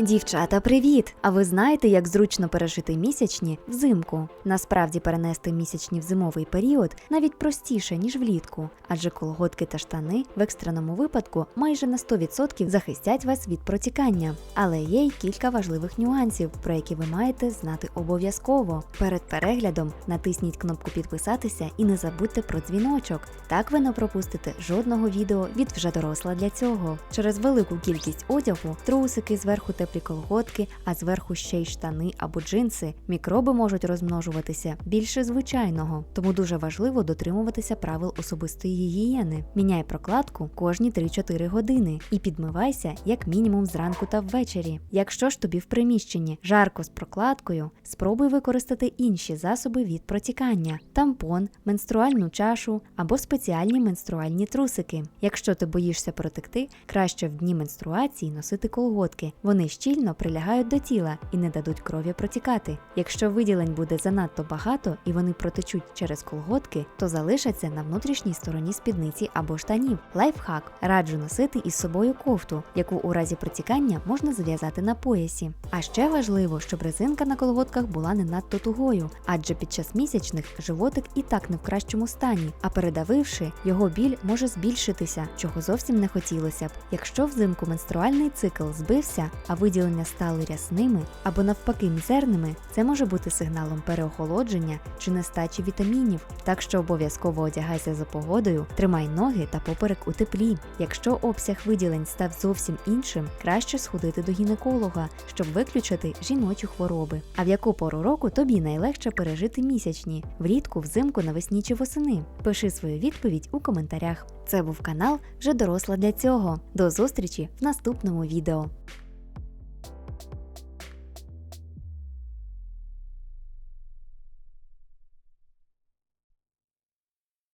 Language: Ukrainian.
Дівчата, привіт! А ви знаєте, як зручно пережити місячні взимку? Насправді перенести місячні в зимовий період навіть простіше, ніж влітку, адже колготки та штани в екстреному випадку майже на 100% захистять вас від протікання. Але є й кілька важливих нюансів, про які ви маєте знати обов'язково. Перед переглядом натисніть кнопку підписатися і не забудьте про дзвіночок. Так ви не пропустите жодного відео від вже доросла для цього. Через велику кількість одягу, трусики зверху теплі колготки, а зверху ще й штани або джинси. Мікроби можуть розмножуватися більше звичайного, тому дуже важливо дотримуватися правил особистої гігієни. Міняй прокладку кожні 3-4 години і підмивайся як мінімум зранку та ввечері. Якщо ж тобі в приміщенні жарко з прокладкою, спробуй використати інші засоби від протікання: тампон, менструальну чашу або спеціальні менструальні трусики. Якщо ти боїшся протекти, краще в дні менструації носити колготки. Вони щільно прилягають до тіла і не дадуть крові протікати. Якщо виділень буде занадто багато і вони протечуть через колготки, то залишаться на внутрішній стороні спідниці або штанів. Лайфхак раджу носити із собою кофту, яку у разі протікання можна зав'язати на поясі. А ще важливо, щоб резинка на колготках була не надто тугою, адже під час місячних животик і так не в кращому стані, а передавивши, його біль може збільшитися, чого зовсім не хотілося б. Якщо взимку менструальний цикл збився, а виділення стали рясними або навпаки мізерними, це може бути сигналом переохолодження чи нестачі вітамінів. Так що обов'язково одягайся за погодою, тримай ноги та поперек у теплі. Якщо обсяг виділень став зовсім іншим, краще сходити до гінеколога, щоб виключити жіночі хвороби. А в яку пору року тобі найлегше пережити місячні влітку, взимку, навесні чи восени? Пиши свою відповідь у коментарях. Це був канал вже доросла для цього. До зустрічі в наступному відео.